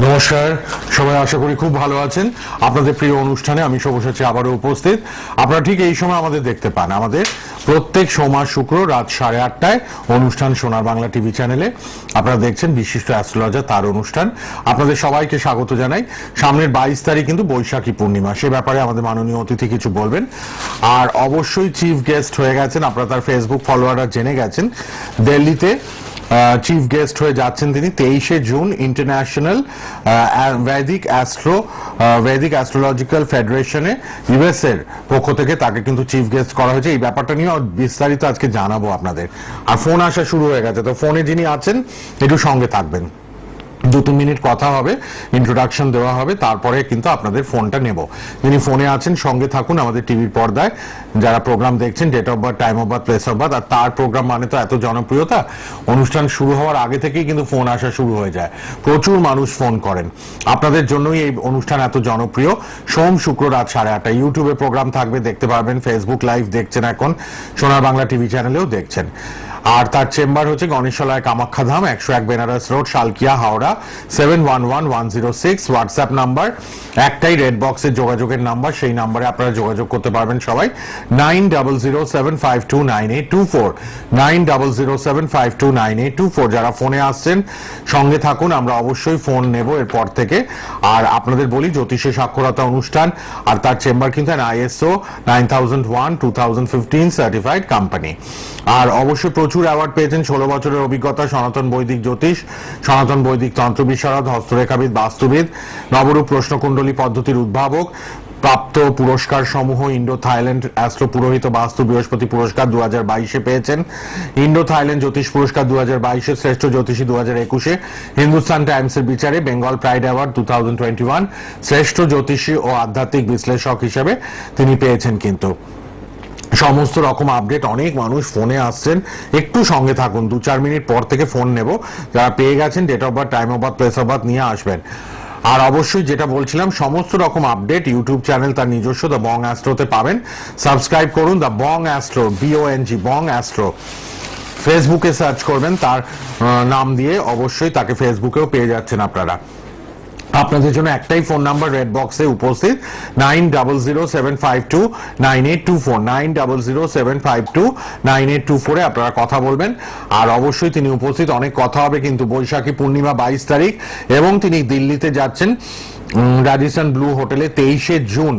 নমস্কার, সবাই আশা করি খুব ভালো আছেন। আপনাদের প্রিয় অনুষ্ঠানে আমি সব্যসাচী আবারও উপস্থিত। আপনারা ঠিক এই সময় আমাদের দেখতে পান। আমাদের প্রত্যেক সোমবার, শুক্র রাত সাড়ে আটটায় অনুষ্ঠান সোনার বাংলা টিভি চ্যানেলে। আপনারা দেখছেন বিশিষ্ট অ্যাস্ট্রোলজার, তার অনুষ্ঠান। আপনাদের সবাইকে স্বাগত জানাই। সামনের বাইশ তারিখ কিন্তু বৈশাখী পূর্ণিমা। সে ব্যাপারে আমাদের মাননীয় অতিথি কিছু বলবেন। আর অবশ্যই চিফ গেস্ট হয়ে গেছেন। আপনারা তার ফেসবুক ফলোয়াররা জেনে গেছেন। দিল্লিতে চিফ গেস্ট হয়ে যাচ্ছেন তিনি তেইশে June international Vaidik astro Vaidik astrological ফেডারেশনে US এর পক্ষ থেকে তাকে কিন্তু চিফ গেস্ট করা হয়েছে। এই ব্যাপারটা নিয়ে বিস্তারিত আজকে জানাব আপনাদের। আর ফোন আসা শুরু হয়ে গেছে। তো ফোনে যিনি আছেন, একটু সঙ্গে থাকবেন। দু তিন মিনিট কথা হবে ইন্ট্রোডাকশন দেওয়া হবে, তারপরে কিন্তু আপনাদের ফোনটা নেব। যিনি ফোনে আছেন, সঙ্গে থাকুন আমাদের টিভির পর্দায়। যারা প্রোগ্রাম দেখছেন date of birth time of birth place of birth আর তার প্রোগ্রাম মানে তো এত জনপ্রিয়তা, অনুষ্ঠান শুরু হওয়ার আগে থেকেই কিন্তু ফোন আসা শুরু হয়ে যায়। প্রচুর মানুষ ফোন করেন। আপনাদের জন্যই এই অনুষ্ঠান এত জনপ্রিয়। সোম, শুক্র, রাত সাড়ে আটটা ইউটিউবে প্রোগ্রাম থাকবে, দেখতে পারবেন ফেসবুক লাইভ দেখছেন এখন, সোনার বাংলা টিভি চ্যানেলেও দেখছেন। আর তার চেম্বার হচ্ছে গণেশালয় কামাখ্যা ধাম, একশো এক Benaras road, Salkia, Howrah seven one one one zero six WhatsApp number একটাই রেড বক্সের যোগাযোগের নাম্বার সেই নাম্বারে আপনারা যোগাযোগ করতে পারবেন সবাই। Nine double zero seven five two nine eight two four nine double zero seven five two nine eight two four যারা ফোনে আসছেন, সঙ্গে থাকুন, আমরা অবশ্যই ফোন নেব এরপর থেকে। আর আপনাদের বলি, জ্যোতিষে সাক্ষরতা অনুষ্ঠান, আর তার চেম্বার কিন্তু ISO nine thousand one two thousand fifteen certified company আর অবশ্যই প্রচুর অ্যাওয়ার্ড পেয়েছেন। ষোলো বছরের অভিজ্ঞতা, সনাতন বৈদিক জ্যোতিষ, সনাতন বৈদিক তন্ত্র বিশারদ হস্তরেখাবিদ, বাস্তুবিদ, নবরূপ প্রশ্নকুণ্ডলী পদ্ধতির উদ্ভাবক, প্রাপ্ত পুরস্কার সমূহ ইন্ডো থাইল্যান্ড অ্যাস্ট্রো পুরোহিত বাস্তু বৃহস্পতি পুরস্কার দু হাজার বাইশে পেয়েছেন। ইন্ডো থাইল্যান্ড জ্যোতিষ পুরস্কার দু হাজার বাইশে, শ্রেষ্ঠ জ্যোতিষী দু হাজার একুশে, হিন্দুস্তান টাইমসের বিচারে Bengal pride award two thousand twenty one, শ্রেষ্ঠ জ্যোতিষী ও আধ্যাত্মিক বিশ্লেষক হিসেবে তিনি পেয়েছেন কিন্তু। সমস্ত রকম আপডেট অনেক মানুষ ফোনে আসছেন। একটু সঙ্গে থাকুন, দু চার মিনিট পর থেকে ফোন নেব। যারা পেয়ে গেছেন date of birth time of birth place of birth নিয়ে আসবেন। আর অবশ্যই যেটা বলছিলাম, সমস্ত রকম আপডেট ইউটিউব চ্যানেল তার নিজস্ব দ্য বং অ্যাস্ট্রোতে পাবেন। সাবস্ক্রাইব করুন the Bong astro BONG Bong astro ফেসবুকে সার্চ করবেন, তার নাম দিয়ে অবশ্যই তাকে ফেসবুকেও পেয়ে যাচ্ছেন আপনারা। আপনাদের জন্য একটাই ফোন নাম্বার রেড বক্সে উপস্থিত। Nine double zero seven five two nine eight two four nine double zero seven five two nine eight two ফোরে আপনারা কথা বলবেন। আর অবশ্যই তিনি উপস্থিত, অনেক কথা হবে কিন্তু বৈশাখী পূর্ণিমা বাইশ তারিখ এবং তিনি দিল্লিতে যাচ্ছেন। রাডিসন ব্লু হোটেলে তেইশে জুন,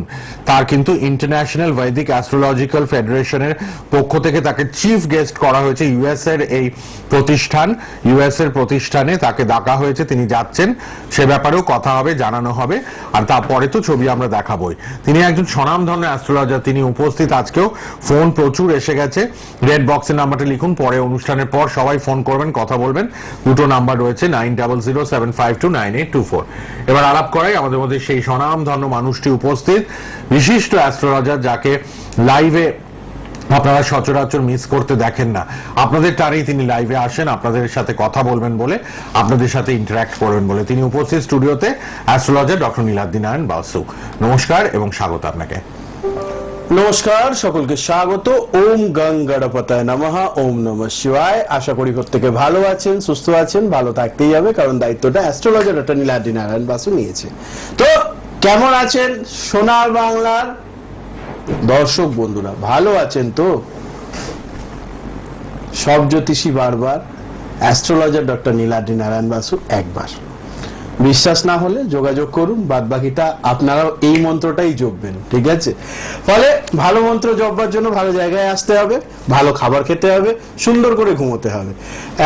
তার কিন্তু ইন্টারন্যাশনাল বৈদিক অ্যাস্ট্রোলজিক্যাল ফেডারেশনের পক্ষ থেকে তাকে চিফ গেস্ট করা হয়েছে ইউএস এর এই প্রতিষ্ঠান। ইউএস এর প্রতিষ্ঠানে তাকে ডাকা হয়েছে, তিনি যাচ্ছেন, সে ব্যাপারেও কথা হবে, জানানো হবে, আর তারপরে তো ছবি আমরা দেখাবই। তিনি একজন স্বনামধন্য অ্যাস্ট্রোলজার, তিনি উপস্থিত আজকেও, ফোন প্রচুর এসে গেছে। রেড বক্সের নাম্বারটা লিখুন, পরে অনুষ্ঠানের পর সবাই ফোন করবেন, কথা বলবেন। দুটো নাম্বার রয়েছে, nine double zero seven five two nine eight two four. এবার আলাপ করাই আমাদের মধ্যে সেই স্বনামধন্য মানুষটি উপস্থিত। বিশিষ্ট অ্যাস্ট্রোলজার যাকে লাইভে আপনারা সচরাচর মিস করতে দেখেন না। আপনাদের টানেই তিনি লাইভে আসেন, আপনাদের সাথে কথা বলবেন বলে, আপনাদের সাথে ইন্টারাক্ট করবেন বলে। তিনি উপস্থিত স্টুডিওতে অ্যাস্ট্রোলজার ডক্টর নীলাদ্দি নারায়ণ বাসু। নমস্কার এবং স্বাগত আপনাকে। নমস্কার, সকলকে স্বাগত। ওম গং গণপতায় নমঃ, ওম নমঃ শিবায়। আশা করি প্রত্যেকে ভালো আছেন, সুস্থ আছেন, ভালো থাকতেই হবে, কারণ দায়িত্বটা অ্যাস্ট্রোলজার ডক্টর নীলাদ্রি নারায়ণ বাসু নিয়েছে। তো, কেমন আছেন সোনার বাংলার দর্শক বন্ধুরা? ভালো আছেন তো? সব জ্যোতিষী বারবার অ্যাস্ট্রোলজার ডক্টর নীলাদ্রি নারায়ণ বাসু একবার। বিশ্বাস না হলে যোগাযোগ করুন বাদ বাকিটা আপনারাও এই মন্ত্রটাই জপবেন, ঠিক আছে? ফলে ভালো মন্ত্র জপবার জন্য ভালো জায়গায় আসতে হবে, ভালো খাবার খেতে হবে, সুন্দর করে ঘুমোতে হবে।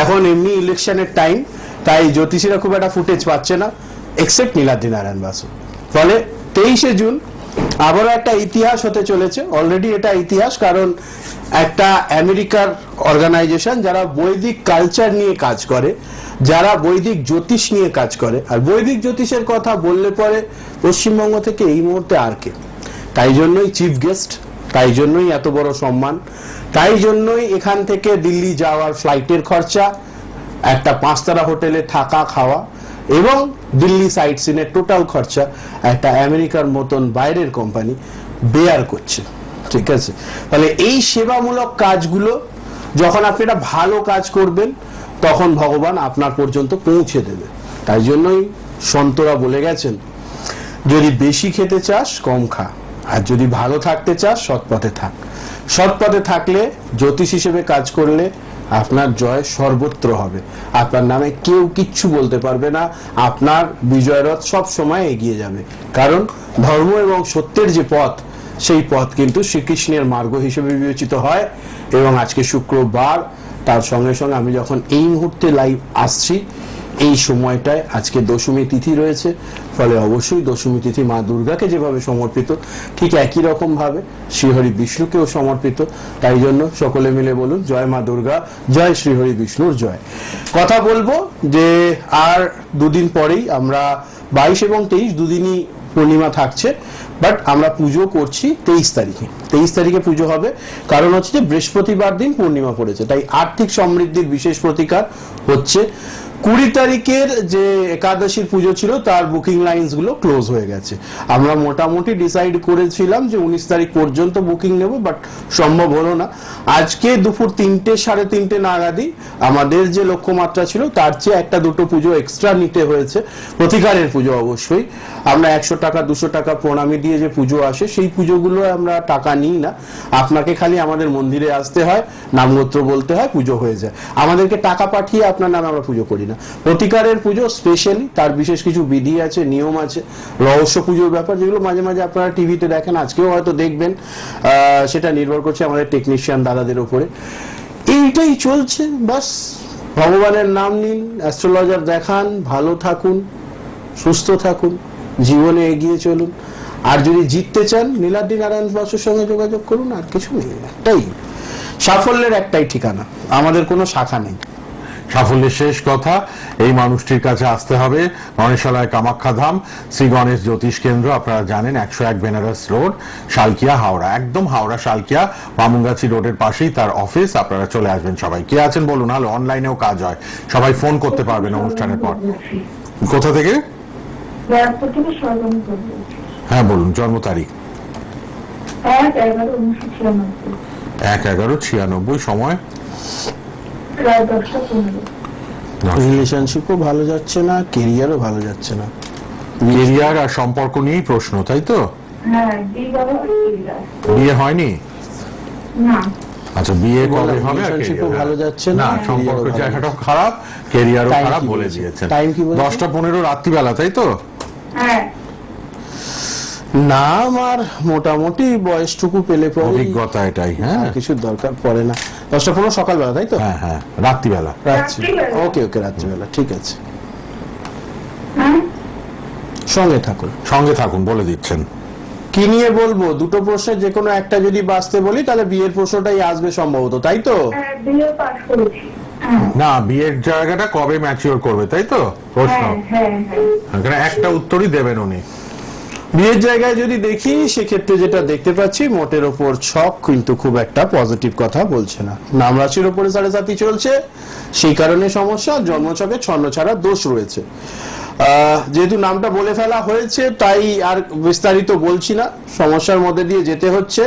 এখন এমনি ইলেকশনের টাইম তাই জ্যোতিষীরা খুব একটা ফুটেজ পাচ্ছে না এক্সেপ্ট নীলাদ্রি নারায়ণ বাসু। ফলে তেইশে জুন আবারও একটা ইতিহাস হতে চলেছে। অলরেডি এটা ইতিহাস, কারণ একটা আমেরিকার অর্গানাইজেশন যারা বৈদিক কালচার নিয়ে কাজ করে, যারা বৈদিক জ্যোতিষ নিয়ে কাজ করে, আর বৈদিক জ্যোতিষের কথা বললে পরে পশ্চিমবঙ্গ থেকে এই মুহূর্তে আর কে? তাই জন্যই চিফ গেস্ট তাই জন্যই এত বড় সম্মান, তাই জন্যই এখান থেকে দিল্লি যাওয়ার ফ্লাইটের খরচা, একটা পাঁচতারা হোটেলে থাকা, খাওয়া এবং দিল্লি সাইট সিনের টোটাল খরচা একটা আমেরিকার মতন বাইরের কোম্পানি বেয়ার করছে, ঠিক আছে? তাহলে এই সেবামূলক কাজগুলো যখন আপনি একটা ভালো কাজ করবেন, তখন ভগবান আপনার পর্যন্ত পৌঁছে দেবে। তাই জন্যই সন্তরা বলে গেছেন, যদি বেশি খেতে চাস, কম খা। আর যদি ভালো থাকতে চাস সৎ পথে থাক। সৎ পথে থাকলে জ্যোতিষ হিসেবে কাজ করলে আপনার জয় সর্বত্র হবে। আপনার নামে কেউ কিচ্ছু বলতে পারবে না। আপনার বিজয়রথ সব সময় এগিয়ে যাবে। কারণ ধর্ম এবং সত্যের যে পথ, সেই পথ কিন্তু শ্রীকৃষ্ণের মার্গ হিসেবে বিবেচিত হয়। এবং আজকে শুক্রবার তার সঙ্গে সঙ্গে আমি যখন এই মুহূর্তে লাইভ আসছি, এই সময়টায় আজকে দশমী তিথি রয়েছে, ফলে অবশ্যই দশমী তিথি মা দুর্গাকে যেভাবে সমর্পিত, ঠিক একই রকম ভাবে শ্রীহরি বিষ্ণুকেও সমর্পিত। তাই জন্য সকলে মিলে বলুন, জয় মা দুর্গা, জয় শ্রীহরি বিষ্ণুর জয়। কথা বলব যে আর দুদিন পরেই আমরা বাইশ এবং তেইশ দুদিনই পূর্ণিমা থাকছে। বাট আমরা পুজো করছি তেইশ তারিখে। তেইশ তারিখে পুজো হবে। কারণ হচ্ছে যে বৃহস্পতিবার দিন পূর্ণিমা পড়েছে। তাই আর্থিক সমৃদ্ধির বিশেষ প্রতিকার হচ্ছে কুড়ি তারিখের যে একাদশীর পুজো ছিল, তার বুকিং লাইনসগুলো ক্লোজ হয়ে গেছে। আমরা মোটামুটি ডিসাইড করেছিলাম যে উনিশ তারিখ পর্যন্ত বুকিং নেব বাট সম্ভব হলো না। আজকে দুপুর তিনটে, সাড়ে তিনটে নাগাদই আমাদের যে লক্ষ্যমাত্রা ছিল, তার চেয়ে একটা দুটো পুজো এক্সট্রা নিতে হয়েছে। প্রতিকারের পুজো অবশ্যই। আমরা একশো টাকা, দুশো টাকা প্রণামী দিয়ে যে পুজো আসে, সেই পুজোগুলো আমরা টাকা নিই না। আপনাকে খালি আমাদের মন্দিরে আসতে হয়, নামগোত্র বলতে হয়, পুজো হয়ে যায়। আমাদেরকে টাকা পাঠিয়ে আপনার নামে আমরা পুজো করি না। প্রতিকারের পুজো স্পেশালি তার বিশেষ কিছু বিধি আছে, নিয়ম আছে, রহস্য পুজোর ব্যাপার, যেগুলো মাঝে মাঝে আপনারা টিভিতে দেখেন, আজকেও হয়তো দেখবেন সেটা নির্ভর করছে আমাদের টেকনিশিয়ান দাদাদের উপরে। এইটাই চলছে, বাস। ভগবানের নাম নিন অ্যাস্ট্রোলজার দেখান, ভালো থাকুন, সুস্থ থাকুন, জীবনে এগিয়ে চলুন। আর যদি জিততে চান, নীলাদ্রি নারায়ণ বাসুর সঙ্গে যোগাযোগ করুন, আর কিছু নেই, একটাই। সাফল্যের একটাই ঠিকানা, আমাদের কোনো শাখা নেই। সাফল্যের শেষ কথা এই মানুষটির কাছে আসতে হবে। গণেশালয় কামাখ্যা ধাম শ্রী গণেশ জ্যোতিষ কেন্দ্র আপনারা জানেন একশো এক বেনারস রোড শালকিয়া হাওড়া। একদম হাওড়া শালকিয়া বামুনগাছি রোডের পাশেই তার অফিস। আপনারা চলে আসবেন সবাই। কে আছেন বলুন? হ্যালো অনলাইনেও কাজ হয়। সবাই ফোন করতে পারবেন অনুষ্ঠানের পর। কোথা থেকে? হ্যাঁ বলুন জন্ম তারিখ। এক এগারো ছিয়ানব্বই সময়? প্রায় দশটা পনেরো। রিলেশনশিপও ভালো যাচ্ছে না কেরিয়ারও ভালো যাচ্ছে না। কেরিয়ার আর সম্পর্ক নিয়েই প্রশ্ন তাই তো? হ্যাঁ। বিয়ে হয়নি? আচ্ছা বিয়ে কবে হবে? ভালো যাচ্ছে না, ভালো জায়গাটাও খারাপ কেরিয়ারও খারাপ বলে? দিয়েছেন? দশটা পনেরো রাত্রিবেলা তাই তো? হ্যাঁ। নাম আর মোটামুটি বয়সটুকু পেলে পরে অভিজ্ঞতা এটাই হ্যাঁ। কিছুর দরকার পড়ে না। দশটা পনেরো সকালবেলা তাই তো? হ্যাঁ হ্যাঁ রাত্রিবেলা। রাত্রি ওকে ওকে রাত্রিবেলা ঠিক আছে। হ্যাঁ সঙ্গে থাকুন। সঙ্গে থাকুন বলে দিচ্ছেন। কি নিয়ে বলব? দুটো প্রশ্নের যে কোনো একটা যদি বাঁচতে বলি তাহলে বিয়ের প্রশ্নটাই আসবে সম্ভবত তাই তো? হ্যাঁ হ্যাঁ। না বিয়ের জায়গাটা কবে ম্যাচিওর করবে তাই তো? প্রশ্ন। হ্যাঁ একটা উত্তরই দেবেন উনি। বিয়ের জায়গায় যদি দেখি, সেক্ষেত্রে যেটা দেখতে পাচ্ছি, মোটের ওপর ছক, কিন্তু খুব একটা পজিটিভ কথা বলছে না। নাম রাশির ওপরে সাড়ে সাতই চলছে, সেই কারণে সমস্যা, জন্মছকে ছন্ন ছাড়া দোষ রয়েছে। যেহেতু নামটা বলে ফেলা হয়েছে, তাই আর বিস্তারিত বলছি না। সমস্যার মধ্যে দিয়ে যেতে হচ্ছে।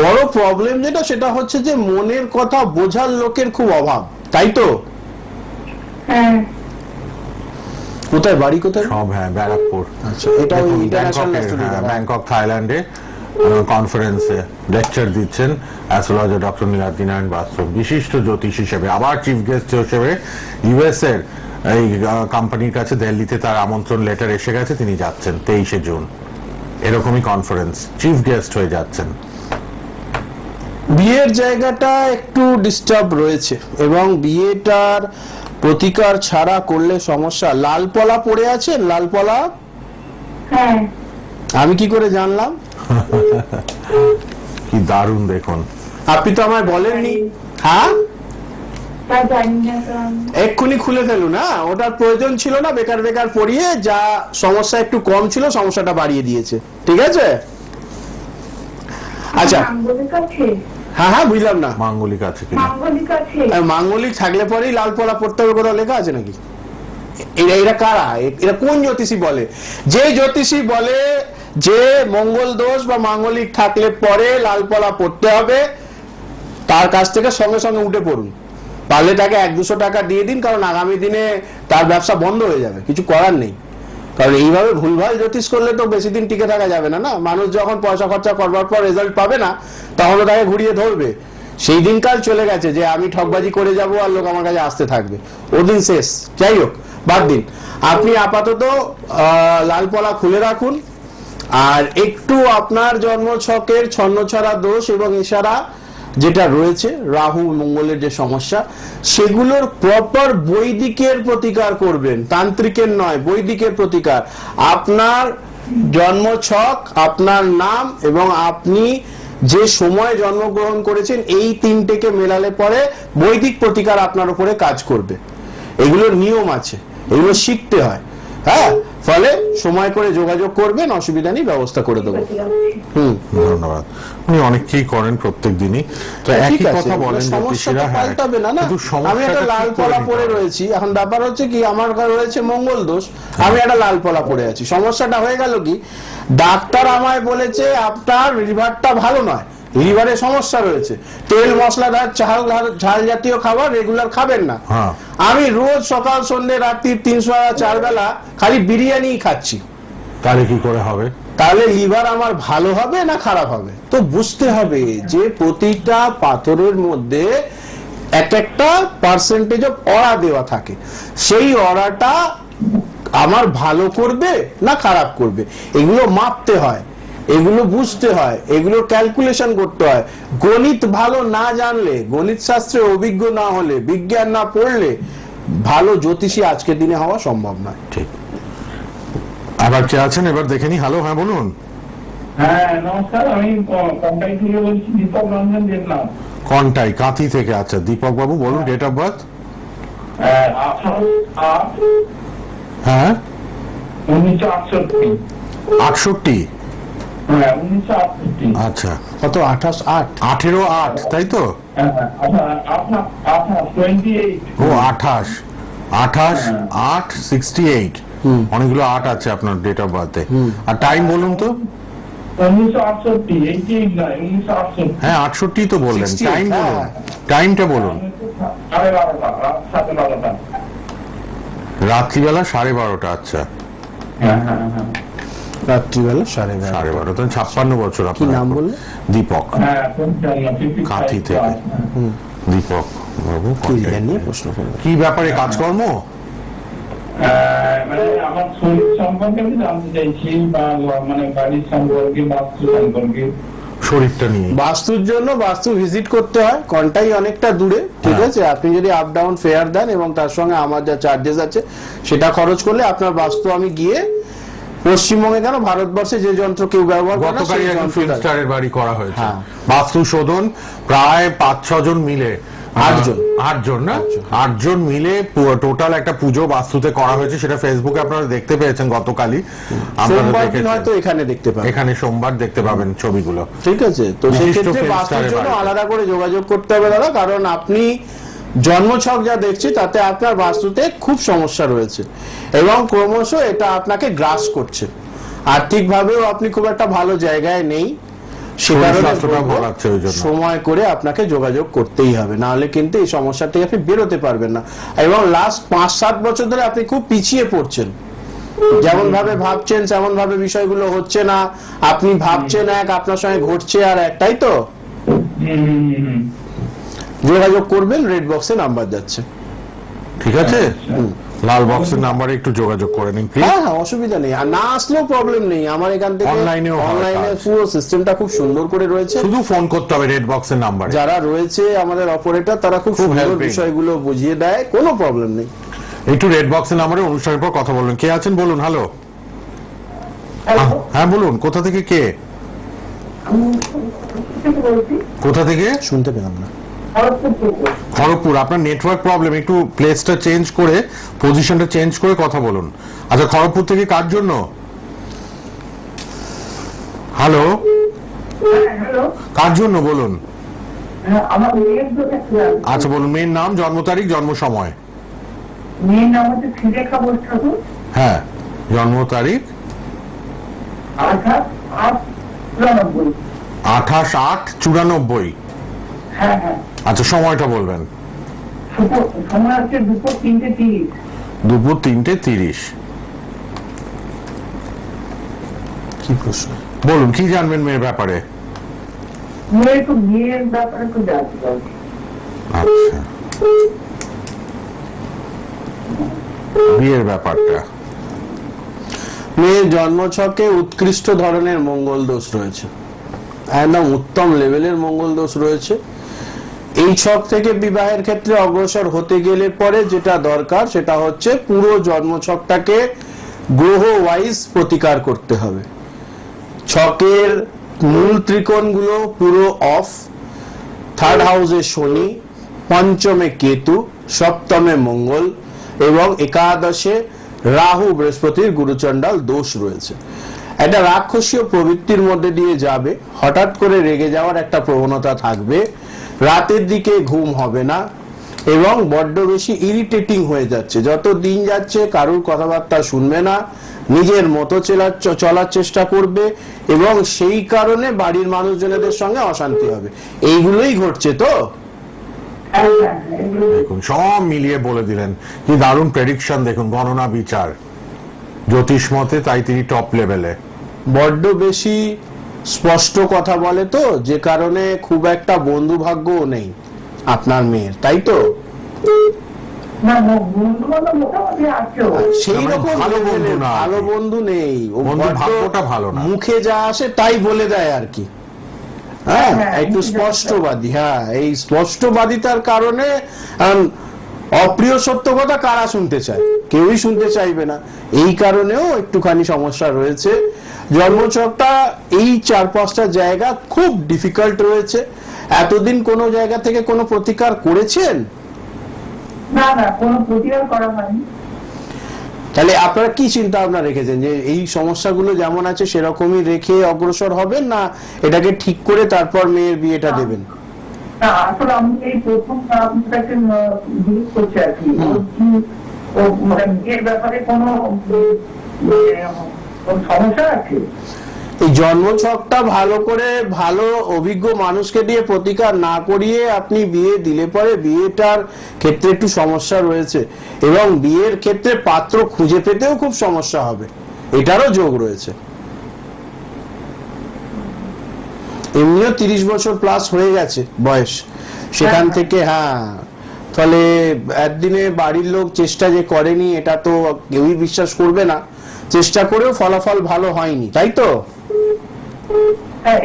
বড় প্রবলেম যেটা, সেটা হচ্ছে যে মনের কথা বোঝার লোকের খুব অভাব। তাই তো? হ্যাঁ। কোথায়? বাড়ি কোথায়? সব হ্যাঁ ব্যারাকপুর। আচ্ছা এটা ওই ইন্টারন্যাশনাল ব্যাংকক থাইল্যান্ডে কনফারেন্সে লেকচার দিচ্ছেন অ্যাস্ট্রোলজার ডক্টর নীলাদ্রি নারায়ণ বাস্তব বিশিষ্ট জ্যোতিষ হিসেবে। আবার চিফ গেস্ট হিসেবে ইউএস এর এই কোম্পানির কাছে দিল্লিতে তার আমন্ত্রণ লেটার এসে গেছে তিনি যাচ্ছেন তেইশে জুন। এরকমই কনফারেন্স চিফ গেস্ট হয়ে যাচ্ছেন। বিয়ের জায়গাটা একটু ডিস্টার্ব রয়েছে এবং বিয়েটার প্রতিকার ছাড়া করলে সমস্যা। লালপলা পড়ে আছে? লালপলা? হ্যাঁ। আমি কি করে জানলাম? কি দারুণ দেখুন। আপনি তো আমায় বলেননি। হ্যাঁ? এক্ষুনি খুলে ফেলুন না ওটার প্রয়োজন ছিল না বেকার বেকার পড়িয়ে যা সমস্যা একটু কম ছিল সমস্যাটা বাড়িয়ে দিয়েছে। ঠিক আছে? আচ্ছা। হ্যাঁ হ্যাঁ বুঝলাম না। মাঙ্গলিক আছে মাঙ্গলিক আছে। মাঙ্গলিক থাকলে পরেই লাল পলা পড়তে হবে কোথাও লেখা আছে নাকি? এরা এরা কারা? এরা কোন জ্যোতিষী বলে? যে জ্যোতিষী বলে যে মঙ্গল দোষ বা মাঙ্গলিক থাকলে পরে লাল পলা পড়তে হবে তার কাছ থেকে সঙ্গে সঙ্গে উঠে পড়ুন। পারলে তাকে এক দুশো টাকা দিয়ে দিন কারণ আগামী দিনে তার ব্যবসা বন্ধ হয়ে যাবে। কিছু করার নেই। কারণ এইভাবে ভুলভাল জ্যোতিষ করলে তো বেশি দিন টিকে থাকা যাবে না না? মানুষ যখন পয়সা খরচা করবার পর রেজাল্ট পাবে না, তখন তাকে ঘুরিয়ে ধরবে। সেই দিনকাল চলে গেছে যে আমি ঠকবাজি করে যাব আর লোক আমার কাছে আসতে থাকবে। ওদিন শেষ। যাই হোক, বাদ দিন। আপনি আপাতত লাল পলা খুলে রাখুন। আর একটু আপনার জন্ম ছকের ছন্নছড়া দোষ এবং এছাড়া যেটা রয়েছে, রাহু মঙ্গলের যে সমস্যা, সেগুলোর প্রপার বৈদিকের প্রতিকার করবেন। তান্ত্রিকের নয়, বৈদিকের প্রতিকার। আপনার জন্ম ছক আপনার নাম এবং আপনি যে সময় জন্মগ্রহণ করেছেন, এই তিনটেকে মেলালে পরে বৈদিক প্রতিকার আপনার উপরে কাজ করবে। এগুলোর নিয়ম আছে, এগুলো শিখতে হয়। হ্যাঁ ফলে সময় করে যোগাযোগ করবেন অসুবিধা নেই ব্যবস্থা করে দেবো। হুম। ধন্যবাদ। উনি অনেককেই করেন প্রত্যেক দিনই। তো একই কথা বলেন সমস্যা জ্যোতিষীরা তো হ্যাঁ পাল্টাবে না না? আমি একটা লাল পলা পরে। রয়েছি এখন ব্যাপার হচ্ছে কি আমার ঘরে রয়েছে মঙ্গল দোষ আমি একটা লাল পলা পরে আছি। সমস্যাটা হয়ে গেল কি ডাক্তার আমায় বলেছে আপনার লিভারটা ভালো নয়। লিভারে সমস্যা রয়েছে। তেল মশলাদার ঝাল ঝাল জাতীয় খাবার রেগুলার খাবেন না। হ্যাঁ। আমি রোজ সকাল সন্ধ্যে রাত্রি তিনশো চার বেলা খালি বিরিয়ানি খাচ্ছি। তাহলে কি করে হবে? তাহলে লিভার আমার ভালো হবে না খারাপ হবে? তো বুঝতে হবে যে প্রতিটা পাথরের মধ্যে এক একটা পার্সেন্টেজ অফ অরা দেওয়া থাকে। সেই অরাটা আমার ভালো করবে না খারাপ করবে? এগুলো মাপতে হয়। এগুলো বুঝতে হয় এগুলো ক্যালকুলেশন করতে হয়। গণিত ভালো না জানলে গণিত শাস্ত্রে অভিজ্ঞ না হলে বিজ্ঞান না পড়লে ভালো জ্যোতিষী আজকের দিনে হওয়া সম্ভব নয়। ঠিক। আবার কে আছেন? এবার দেখে নি হ্যালো হ্যাঁ বলুন। হ্যাঁ নমস্কার। আমি কন্টাই থেকে বলছি দীপক রঞ্জন দেবনাথ কন্টাই কাঁথি থেকে আচ্ছা দীপক বাবু বলুন ডেট অফ বার্থ হ্যাঁ উনিশশো আটষট্টি আটষট্টি হ্যাঁ। উনিশশো আটষট্টি? আচ্ছা কত? আঠাশ আট? আঠেরো আট তাই তো? হ্যাঁ আঠাশ আঠাশ টোয়েন্টি এইট ও আঠাশ। আঠাশ আট সিক্সটি এইট অনেকগুলো আট আছে আপনার ডেট অফ বার্থে আর টাইম বলুন তো। হ্যাঁ আটষট্টি তো বললেন। টাইম বলুন হ্যাঁ। টাইমটা বলুন। সাড়ে বারোটা রাত সাড়ে বারোটা। রাত্রিবেলা সাড়ে বারোটা আচ্ছা। হ্যাঁ হ্যাঁ হ্যাঁ। রাত্রিবেলা সাড়ে এগারো সাড়ে বারোটা। ছাপ্পান্ন বছর কি নাম। বললে? দীপক। হ্যাঁ কাঁথি থেকে। দীপক বাবু। নিয়ে প্রশ্ন করবে কি ব্যাপারে কাজকর্ম? মানে আমার শরীর সম্পর্কে আমি জানতে চাইছি বা মানে বাড়ির সম্পর্কে বাস্তু সম্পর্কে। শরীরটা নিয়ে। বাস্তুর জন্য বাস্তু ভিজিট করতে হয়। কনটাই অনেকটা দূরে ঠিক হ্যাঁ। আছে? আপনি যদি আপ ডাউন ফেয়ার দেন এবং তার সঙ্গে আমার যা চার্জেস আছে সেটা খরচ করলে আপনার বাস্তু আমি গিয়ে পশ্চিমবঙ্গে কেন? ভারতবর্ষে যে যন্ত্র কেউ ব্যবহার করে গতকালই একজন ফিল্ম স্টারের বাড়ি করা হয়েছে। হ্যাঁ। বাস্তু শোধন প্রায় পাঁচ ছজন মিলে। আটজন। আটজন না? আটজন। মিলে টোটাল একটা পুজো বাস্তুতে করা হয়েছে সেটা ফেসবুকে আপনারা দেখতে পেয়েছেন গতকালই। আপনারা সোমবার দিন হয়তো এখানে দেখতে পাবেন। এখানে সোমবার দেখতে পাবেন ছবিগুলো। ঠিক আছে তো বাস্তুর জন্য আলাদা করে যোগাযোগ করতে হবে দাদা কারণ আপনি জন্মছক যা দেখছি তাতে আপনার বাস্তুতে খুব সমস্যা রয়েছে। এবং ক্রমশ এটা আপনাকে গ্রাস করছে। আর্থিকভাবেও আপনি খুব একটা ভালো জায়গায় নেই। সময় করে আপনাকে যোগাযোগ করতেই হবে। না হলে কিন্তু এই সমস্যা থেকে আপনি বেরোতে পারবেন না। এবং লাস্ট পাঁচ সাত বছর ধরে আপনি খুব পিছিয়ে পড়ছেন। যেমন ভাবে ভাবছেন তেমন ভাবে বিষয়গুলো হচ্ছে না। আপনি ভাবছেন এক আপনার সঙ্গে ঘটছে আর একটাই তো। হুম হুম হুম হুম। যোগাযোগ করবেন রেড বক্সে নাম্বার যাচ্ছে। ঠিক আছে? হুম। লাল বক্সের নাম্বারে একটু যোগাযোগ করে নিন প্লিজ হ্যাঁ হ্যাঁ অসুবিধা নেই। আর না আসলেও প্রবলেম নেই। আমার এখান থেকে Online-এও অনলাইনে পুরো সিস্টেমটা খুব সুন্দর করে রয়েছে। শুধু ফোন করতে হবে রেড বক্সের নাম্বারে যারা রয়েছে আমাদের অপারেটর তারা খুব খুব সুন্দর বিষয়গুলো বুঝিয়ে দেয়। কোনো প্রবলেম নেই। একটু রেড বক্সের নাম্বারে অনুষ্ঠানের পর কথা বলুন। কে আছেন? বলুন হ্যালো হ্যাঁ বলুন কোথা থেকে কে? কোথা থেকে? শুনতে পেলাম না। খড়গপুর আপনার নেটওয়ার্ক প্রবলেম একটু প্লেসটা চেঞ্জ করে পজিশনটা চেঞ্জ করে কথা বলুন। আচ্ছা খড়গপুর থেকে কার জন্য? হ্যালো হ্যাঁ কার জন্য বলুন। হ্যাঁ আচ্ছা বলুন মেয়ের নাম জন্ম তারিখ জন্ম সময়। মেয়ের নাম হচ্ছে হ্যাঁ জন্ম তারিখ? আঠাশ আট চুরানব্বই। হ্যাঁ হ্যাঁ। আচ্ছা সময়টা বলবেন। সুপুর- সময় হচ্ছে দুপুর তিনটে তিরিশ। দুপুর তিনটে তিরিশ। কি প্রশ্ন? বলুন কি জানবেন মেয়ের ব্যাপারে? মেয়ে বিয়ের ব্যাপারে একটু জানতে চাইছি আচ্ছা। বিয়ের ব্যাপারটা। মেয়ের জন্মছকে উৎকৃষ্ট ধরনের মঙ্গল দোষ রয়েছে। একদম উত্তম লেভেলের মঙ্গল দোষ রয়েছে। এই ছক থেকে বিবাহের ক্ষেত্রে অগ্রসর হতে গেলে পরে যেটা দরকার সেটা হচ্ছে পুরো জন্মছকটাকে গ্রহ ওয়াইজ প্রতিকার করতে হবে। ছকের মূল ত্রিকোণগুলো পুরো অফ থার্ড হাউসে শনি, পঞ্চমে কেতু, সপ্তমে মঙ্গল এবং একাদশে রাহু বৃহস্পতির গুরুচণ্ডাল দোষ রয়েছে। একটা রাক্ষসীয় প্রবৃত্তির মধ্যে দিয়ে যাবে, হঠাৎ করে রেগে যাওয়ার একটা প্রবণতা থাকবে। রাতের দিকে ঘুম হবে না এবং বড্ড বেশি ইরিটেটিং হয়ে যাচ্ছে। যত দিন যাচ্ছে কারুর কথাবার্তা শুনবে না নিজের মতো চলার চেষ্টা করবে এবং সেই কারণে বাড়ির মানুষজনেদের সঙ্গে অশান্তি হবে। এইগুলোই ঘটছে তো? দেখুন সব মিলিয়ে বলে দিলেন কি দারুণ প্রেডিকশন দেখুন গণনা বিচার। জ্যোতিষ মতে তাই তিনি টপ লেভেলে বড্ড বেশি স্পষ্ট কথা বলে তো যে কারণে খুব একটা বন্ধু ভাগ্যও নেই আপনার মেয়ের তাই তো। সেই মানে রকম ভালো বন্ধু না ভালো বন্ধু নেই। ভাগ্যটা ভালো না। মুখে যা আসে তাই বলে দেয় আর কি। হ্যাঁ হ্যাঁ, একটু স্পষ্টবাদী হ্যাঁ এই স্পষ্টবাদিতার কারণে অপ্রিয় সত্য কথা কারা শুনতে চায়? কেউই শুনতে চাইবে না। এই কারণেও একটুখানি সমস্যা রয়েছে। জন্মচকটা এই চার পাঁচটা জায়গা খুব ডিফিকাল্ট রয়েছে। এতদিন কোনো জায়গা থেকে কোনো প্রতিকার করেছেন? না না কোনো প্রতিকার করা হয়নি। তাহলে আপনারা কি চিন্তা ভাবনা রেখেছেন? যে এই সমস্যাগুলো যেমন আছে সেরকমই রেখে অগ্রসর হবেন না এটাকে ঠিক করে তারপর মেয়ের বিয়েটা দেবেন? না আসলে আমি এই প্রথম আপনাকে জিজ্ঞেস করছি আর কি। ও মানে বিয়ের ব্যাপারে কোনো কোনো সমস্যা আছে? এই জন্মছকটা ভালো করে ভালো অভিজ্ঞ মানুষকে দিয়ে প্রতিকার না করিয়ে আপনি বিয়ে দিলে পরে বিয়েটার ক্ষেত্রে একটু সমস্যা রয়েছে। এবং বিয়ের ক্ষেত্রে পাত্র খুঁজে পেতেও খুব সমস্যা হবে। এটারও যোগ রয়েছে। এমনিও তিরিশ বছর প্লাস হয়ে গেছে বয়স। সেখান হ্যাঁ। থেকে হ্যাঁ। ফলে একদিনে বাড়ির লোক চেষ্টা যে করেনি এটা তো কেউই বিশ্বাস করবে না। চেষ্টা করেও ফলাফল ভালো হয়নি তাই তো? হ্যাঁ,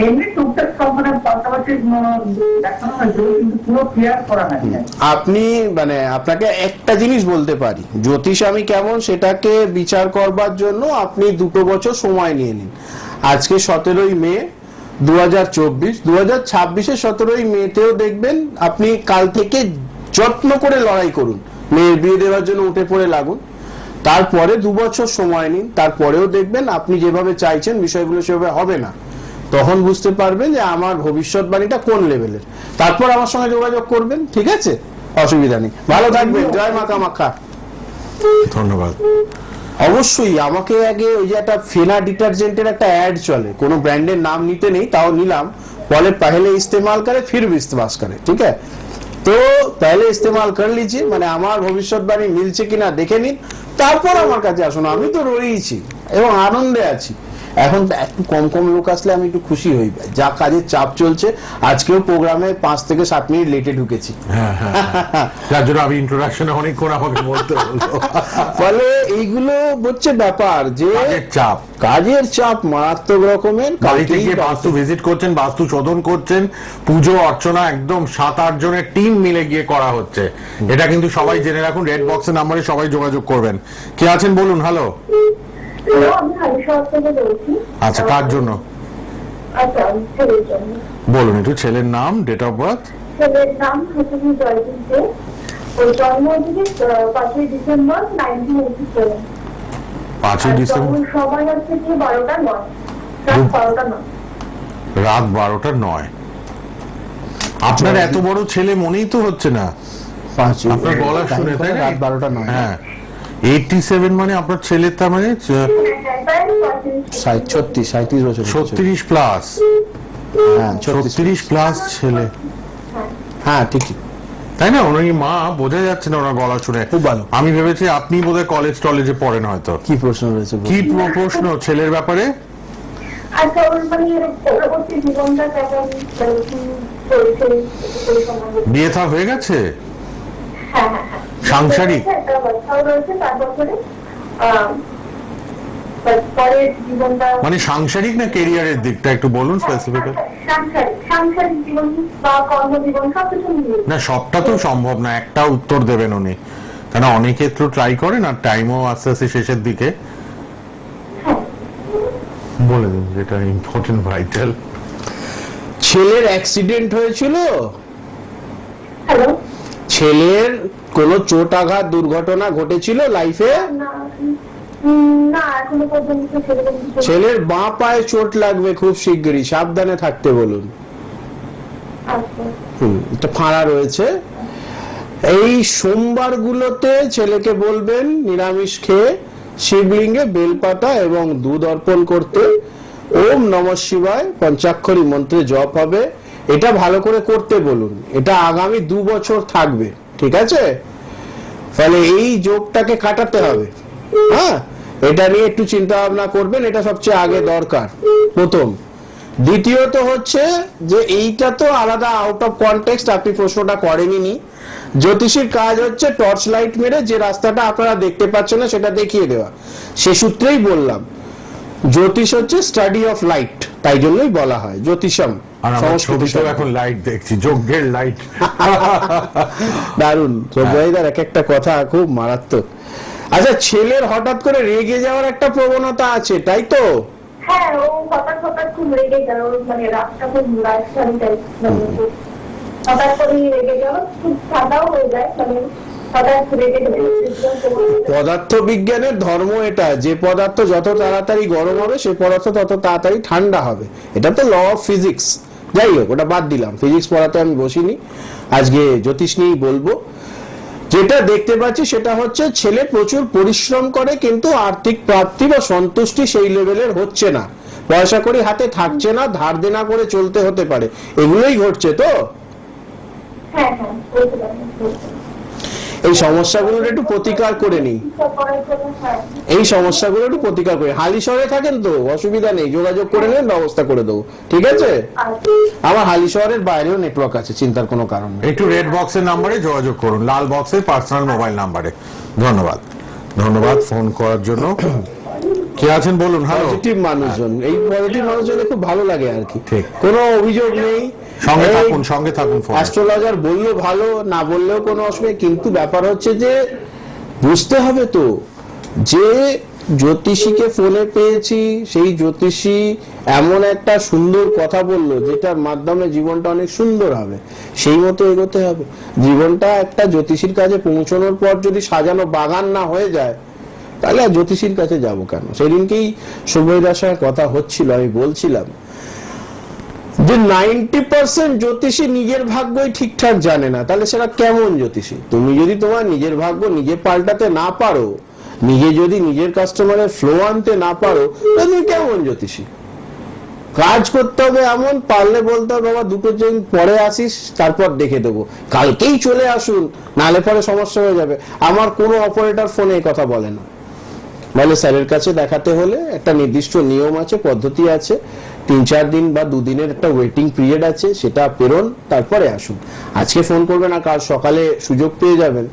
মানে। আপনি মানে আপনাকে একটা জিনিস বলতে পারি জ্যোতিষ আমি কেমন সেটাকে বিচার করবার জন্য আপনি দুটো বছর সময় নিয়ে নিন। আজকে সতেরোই মে দু হাজার চব্বিশ দু হাজার ছাব্বিশে সতেরোই মেতেও দেখবেন আপনি কাল থেকে যত্ন করে লড়াই করুন। মেয়ের বিয়ে দেওয়ার জন্য উঠে পড়ে লাগুন। তারপরে দু বছর সময় নিন তারপরেও দেখবেন আপনি যেভাবে চাইছেন বিষয়গুলো সেভাবে হবে না। তখন বুঝতে পারবেন যে আমার ভবিষ্যৎবাণীটা কোন লেভেলের। তারপর আমার সঙ্গে যোগাযোগ করবেন ঠিক আছে? অসুবিধা নেই। ভালো থাকবেন। জয় মা মাখা ধন্যবাদ। অবশ্যই আমাকে আগে ওই যে একটা ফেনা ডিটারজেন্টের একটা অ্যাড চলে কোনো ব্র্যান্ডের নাম নিতে নেই তাও নিলাম বলে पहले इस्तेमाल करे फिर भी इस्तेमाल करे ठीक है তো তাহলে ইস্তেমাল করে লিজিয়ে মানে আমার ভবিষ্যৎবাণী মিলছে কিনা দেখে নিন তারপর আমার কাছে আসুন আমি তো রয়েইছি এবং আনন্দে আছি এখন একটু কম কম লোক আসলে আমি একটু খুশি হই। যা কাজের চাপ চলছে আজকেও প্রোগ্রামে পাঁচ থেকে সাত মিনিট লেটে ঢুকেছি। হ্যাঁ হ্যাঁ হ্যাঁ। যার জন্য আমি ইন্ট্রোডাকশনে অনেকক্ষণ আমাকে বলতে ফলে এইগুলো হচ্ছে ব্যাপার যে চাপ। কাজের চাপ মারাত্মক রকমের বাড়িতে গিয়ে বাস্তু ভিজিট করছেন বাস্তু শোধন করছেন পুজো অর্চনা একদম সাত আট জনের টিম মিলে গিয়ে করা হচ্ছে। এটা কিন্তু সবাই জেনে রাখুন রেড বক্সের নাম্বারে সবাই যোগাযোগ করবেন। কে আছেন বলুন হ্যালো আচ্ছা কার জন্য? আচ্ছা জন্য। বলুন একটু ছেলের নাম ডেট অফ বার্থ ছেলের নাম হচ্ছে জয়দীপ দে। ওর জন্ম হচ্ছে পাঁচই ডিসেম্বর নাইনটিন এইটি সেভেন পাঁচই ডিসেম্বর? সময় হচ্ছে কি বারোটা নয়। রাত বারোটা নয়। রাত বারোটা নয়। আপনার এত বড় ছেলে মনেই তো হচ্ছে না। পাঁচ আপনার গলা শুনে তাই রাত বারোটা নয়। হ্যাঁ। এইটটি সেভেন মানে আপনার ছেলের তার মানে ছত্রিশ সাঁত্রিশ বছর। ছত্রিশ প্লাস হ্যাঁ ছত্রিশ প্লাস ছেলে। হ্যাঁ ঠিকই তাই না? উনি মা? বোঝা যাচ্ছে না ওনার গলা শুনে। খুব ভালো। আমি ভেবেছি আপনি বোধহয় কলেজ টলেজে পড়েন হয়তো। কি প্রশ্ন রয়েছে? কি প্র- প্রশ্ন ছেলের ব্যাপারে? আচ্ছা ওর মানে বিয়ে থা হয়ে গেছে হ্যাঁ হ্যাঁ হ্যাঁ সাংসারিক? একটা বাচ্চাও রয়েছে চার বছরে আহ, পরের জীবনটা মানে সাংসারিক না কেরিয়ারের দিকটা একটু বলুন সাংসারিক সাংসারিক সবকিছু মিলিয়ে। না সবটা তো সম্ভব না একটা উত্তর দেবেন উনি। কেন অনেকে একটু ট্রাই করেন আর টাইমও আস্তে আস্তে শেষের দিকে। বলে দিন যেটা ইম্পর্টেন্ট ভাইটাল ছেলের অ্যাক্সিডেন্ট হয়েছিল? ছেলের কোনো চোট আঘাত দুর্ঘটনা ঘটেছিল লাইফে ছেলের বাঁ পায়ে চোট লাগবে খুব শিগগিরই সাবধানে থাকতে বলুন। আচ্ছা। হুম, ফাঁড়া রয়েছে। এই সোমবার গুলোতে ছেলেকে বলবেন নিরামিষ খেয়ে শিবলিঙ্গে বেলপাতা এবং দুধ অর্পণ করতে। ওম নম শিবায় পঞ্চাক্ষরী মন্ত্রে জপ হবে। এটা ভালো করে করতে বলুন। এটা আগামী দু বছর থাকবে। ঠিক আছে? ফলে এই যোগটাকে কাটাতে হবে। হ্যাঁ? এটা নিয়ে একটু চিন্তা ভাবনা করবেন, এটা সবচেয়ে আগে দরকার, প্রথম। দ্বিতীয়ত হচ্ছে যে এইটা তো আলাদা আউট অফ কনটেক্সট আপনি প্রশ্নটা করেনই জ্যোতিষীর কাজ হচ্ছে টর্চ লাইট মেরে যে রাস্তাটা আপনারা দেখতে পাচ্ছেন না, সেটা দেখিয়ে দেওয়া। সে সূত্রেই বললাম, জ্যোতিষ হচ্ছে স্টাডি অফ লাইট তাই জন্যই বলা হয়, জ্যোতিষম। আর আমার ছবিতেও এখন লাইট দেখছি যজ্ঞের লাইট দারুণ। সব্বাইদার এক একটা কথা খুব মারাত্মক। আচ্ছা ছেলের হঠাৎ করে রেগে যাওয়ার একটা প্রবণতা আছে তাই তো? হ্যাঁ ও হঠাৎ হঠাৎ খুব রেগে যায় মানে রাগটা খুব রাজশাহী টাইপ মানে হঠাৎ করে রেগে যাওয়া খুব সাদাও হয়ে যায় মানে পদার্থ বিজ্ঞানের ধর্ম এটা যে পদার্থ যত তাড়াতাড়ি গরম হবে সে পদার্থ তত তাড়াতাড়ি ঠান্ডা হবে। এটা তো ল অফ ফিজিক্স যাই হোক, ওটা বাদ দিলাম। ফিজিক্স পড়াতে আমি বসিনি। আজকে জ্যোতিষ নিয়েই বলব। যেটা দেখতে পাচ্ছি সেটা হচ্ছে, ছেলে প্রচুর পরিশ্রম করে, কিন্তু আর্থিক প্রাপ্তি বা সন্তুষ্টি সেই লেভেলের হচ্ছে না। পয়সা করি হাতে থাকছে না, ধার দেনা করে চলতে হতে পারে। এগুলোই ঘটছে তো? হ্যাঁ হ্যাঁ বলতে পারেন বলতে পারেন। এই সমস্যাগুলোর একটু প্রতিকার করে নিই। এই সমস্যাগুলো একটু প্রতিকার করে। হালি শহরে থাকেন তো অসুবিধা নেই যোগাযোগ করে নেন ব্যবস্থা করে দেবো। ঠিক আছে? আমার হালি শহরের বাইরেও নেটওয়ার্ক আছে চিন্তার কোনো কারণ নেই। একটু রেড বক্সের নাম্বারে যোগাযোগ করুন লাল বক্সের পার্সোনাল মোবাইল নাম্বারে ধন্যবাদ। ধন্যবাদ ফোন করার জন্য। কে আছেন বলুন? হ্যালো পজিটিভ মানুষজন। এই পজিটিভ মানুষজনের খুব ভালো লাগে আর কি। ঠিক। কোনো অভিযোগ নেই। সঙ্গে থাকুন সঙ্গে থাকুন অ্যাস্ট্রোলজার বলল ভালো না বললেও কোনো অসুবিধা কিন্তু ব্যাপার হচ্ছে যে বুঝতে হবে তো যে জ্যোতিষীকে ফোনে পেয়েছি সেই জ্যোতিষী এমন একটা সুন্দর কথা বলল যেটার মাধ্যমে জীবনটা অনেক সুন্দর হবে সেই মতো এগোতে হবে। জীবনটা একটা জ্যোতিষীর কাছে পৌঁছানোর পর যদি সাজানো বাগান না হয়ে যায় তাহলে জ্যোতিষীর কাছে যাব কেন? সেদিনকেই শুভদার সঙ্গে কথা হচ্ছিল আমি বলছিলাম। যে নাইনটি পার্সেন্ট জ্যোতিষী নিজের ভাগ্যই ঠিকঠাক জানে না, তাহলে সেটা কেমন জ্যোতিষী? তুমি যদি তোমার নিজের ভাগ্য নিজে পাল্টাতে না পারো, নিজে যদি নিজের কাস্টমারের ফ্লো আনতে না পারো, তাহলে তুমি কেমন জ্যোতিষী? কাজ করতে হবে এমন, পারলে বলতে হবে, বাবা, দুটো দিন পরে আসিস, তারপর দেখে দেবো। কালকেই চলে আসুন নালে পরে সমস্যা হয়ে যাবে। আমার কোনো অপারেটর ফোনে এই কথা বলে না। বলে স্যারের কাছে দেখাতে হলে একটা নির্দিষ্ট নিয়ম আছে, পদ্ধতি আছে। তিন চার দিন বা দুদিনের একটা ওয়েটিং পিরিয়ড আছে সেটা পেরোন তারপরে আসুন। আজকে ফোন করবেন আর কাল সকালে সুযোগ পেয়ে যাবেন।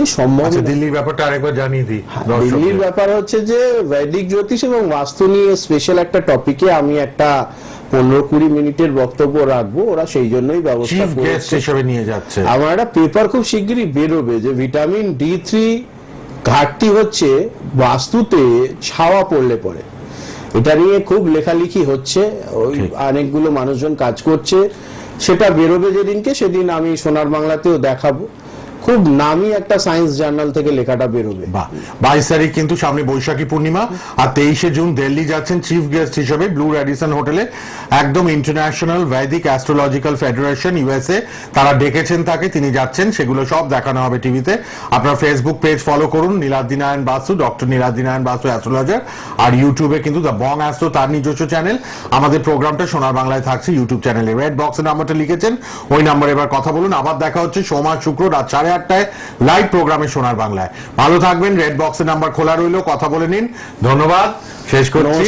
এই সম্ভব আচ্ছা। দিল্লির ব্যাপারটা আরেকবার জানিয়ে দিই হ্যাঁ, দিল্লির ব্যাপার হচ্ছে যে বৈদিক জ্যোতিষ এবং বাস্তু নিয়ে স্পেশাল একটা টপিকে আমি একটা পনেরো কুড়ি মিনিটের বক্তব্য রাখব। ওরা সেই জন্যই ব্যবস্থা হিসেবে নিয়ে যাচ্ছে। আমার একটা পেপার খুব শিগগিরই বেরোবে যে ভিটামিন ডি থ্রি ঘাটতি হচ্ছে বাস্তুতে ছাওয়া পড়লে পরে। এটা নিয়ে খুব লেখালেখি হচ্ছে। ওই অনেকগুলো মানুষজন কাজ করছে। সেটা বেরোবে যেদিনকে সেদিন আমি সোনার বাংলাতেও দেখাবো। খুব নামি একটা সায়েন্স জার্নাল থেকে লেখাটা বেরোবে। বাইশ তারিখ কিন্তু সামনে বৈশাখী পূর্ণিমা আর তেইশে জুন দিল্লি যাচ্ছেন চিফ গেস্ট হিসেবে ব্লু র্যাডিসন হোটেলে। একদম international Vaidik astrological federation USA তারা ডেকেছেন তাকে, তিনি যাচ্ছেন, সেগুলো সব দেখানো হবে টিভিতে। আপনার ফেসবুক পেজ ফলো করুন নীলাদ্রি নারায়ণ বাসু, ডক্টর নীলাদ্রি নারায়ণ বাসু অ্যাস্ট্রোলজার। আর ইউটিউবে কিন্তু দ্য বং অ্যাস্ট্রো, তার নিজস্ব চ্যানেল। আমাদের প্রোগ্রামটা সোনার বাংলায় থাকছে ইউটিউব চ্যানেলে। রেড বক্সের নাম্বারটা লিখেছেন। ওই নাম্বারে এবার কথা বলুন। আবার দেখা হচ্ছে সোমা শুক্র, রাত সাড়ে আটটায় লাইভ প্রোগ্রামে সোনার বাংলায়। ভালো থাকবেন রেড বক্সের নাম্বার খোলা রইল, কথা বলে নিন। ধন্যবাদ, শেষ করছি।